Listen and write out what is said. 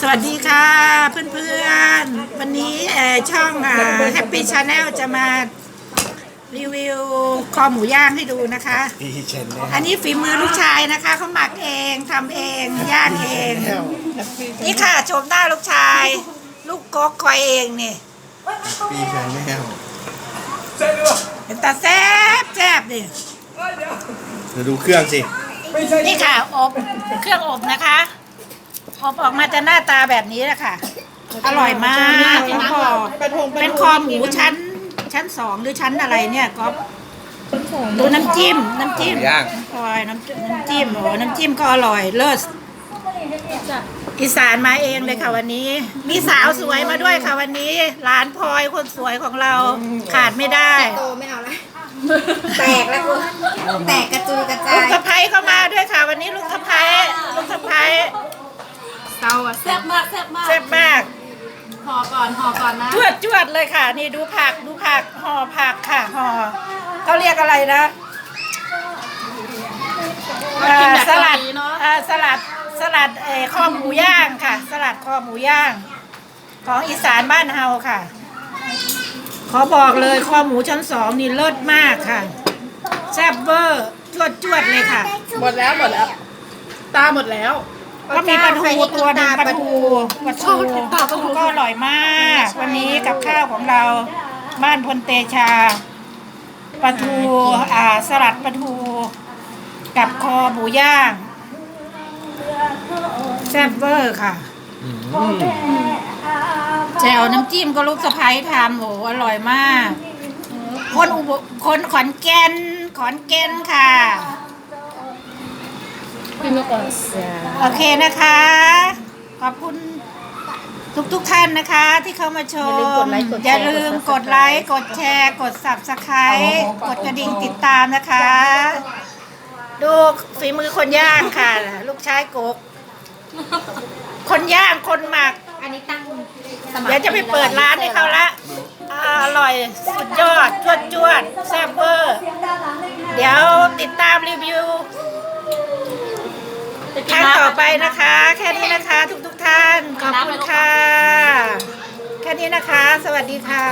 สวัสดีค่ะ เพื่อนๆ วันนี้เอ่อช่องแฮปปี้ชาแนลจะมารีวิวคอหมูย่างให้ดูนะคะพี่เชนนะอันนี้ฝีมือลูกชายนะคะเขาหมักเองทำเองย่างเอง นี่ค่ะชมหน้าลูกชาย ลูกก๊กคอยเองนี่พี่ชนแนลเห็นตาแซบแซบดิเดี๋ยวดูเครื่องสิ นี่ค่ะอบเครื่องอบนะคะ อบออกมาจะหน้าตาแบบนี้แหละค่ะ อร่อยมากแล้วก็เป็นคอหมูชั้น ชั้นสองหรือชั้นอะไรเนี่ยก็ดูน้ำจิ้ม น้ำจิ้มย่างพลอยน้ำน้ำจิ้มโอ้น้ำจิ้มก็อร่อยเลิศอีสานมาเองเลยค่ะวันนี้ มีสาวสวยมาด้วยค่ะวันนี้หลานพลอยคนสวยของเราขาดไม่ได้โตไม่เอาละแตกแล้วกูแตกกระจุยกระจาลูกยสะพ้ยเข้ามาด้วยค่ะ วันนี้ลูกสะพ้ยลูกสะพ้ย เศร้าอะแซ่บมากแซ่บมากแซ่บมาก ห่อก่อนห่อก่อนนะจวดจวดเลยค่ะ นี่ดูผักดูผักห่อผักค่ะห่อเขาเรียกอะไรนะอ่าสลัดอ่าสลัดสลัดเออข้อหมูย่างค่ะ สลัดข้อหมูย่าง ของอีสานบ้านเฮาค่ะ ขอบอกเลยข้อหมูชั้นสองนี่เลิศมากค่ะแซ่บเวอร์จวดจวดเลยค่ะ หมดแล้วหมดแล้ว ตาหมดแล้ว ก็มีปลาทูตัวหนึงปลาทูปลาทูปลาทูก็อร่อยมาก วันนี้กับข้าวของเราบ้านพลเตชาปลาทูอ่าสลัดปลาทู กับคอหมูย่างแซ่บเวอร์ค่ะแจวน้ำจิ้มก็ลูกสะพ้ยทำโหอร่อยมาก คนอุบลคนขอนแก่นขอนแก่นค่ะ พี่นุ๊กก่อนโอเคนะคะ ขอบคุณทุกทุกๆท่านนะคะ ที่เข้ามาชม อย่าลืมกดไลค์ กดแชร์ กด subscribe กดกระดิ่งติดตามนะคะ ดูฝีมือคนย่างค่ะ ลูกชายกก คนย่างคนหมัก อันนี้ตั้งสมัครเดี๋ยวจะไปเปิดร้านให้เขาละอ่าอร่อย สุดยอดจวดจวดแซ่บเวอร์ เดี๋ยวติดตามรีวิว ครั้งต่อไปนะคะ แค่นี้นะคะทุกทุกท่าน ขอบคุณค่ะ แค่นี้นะคะ สวัสดีค่ะ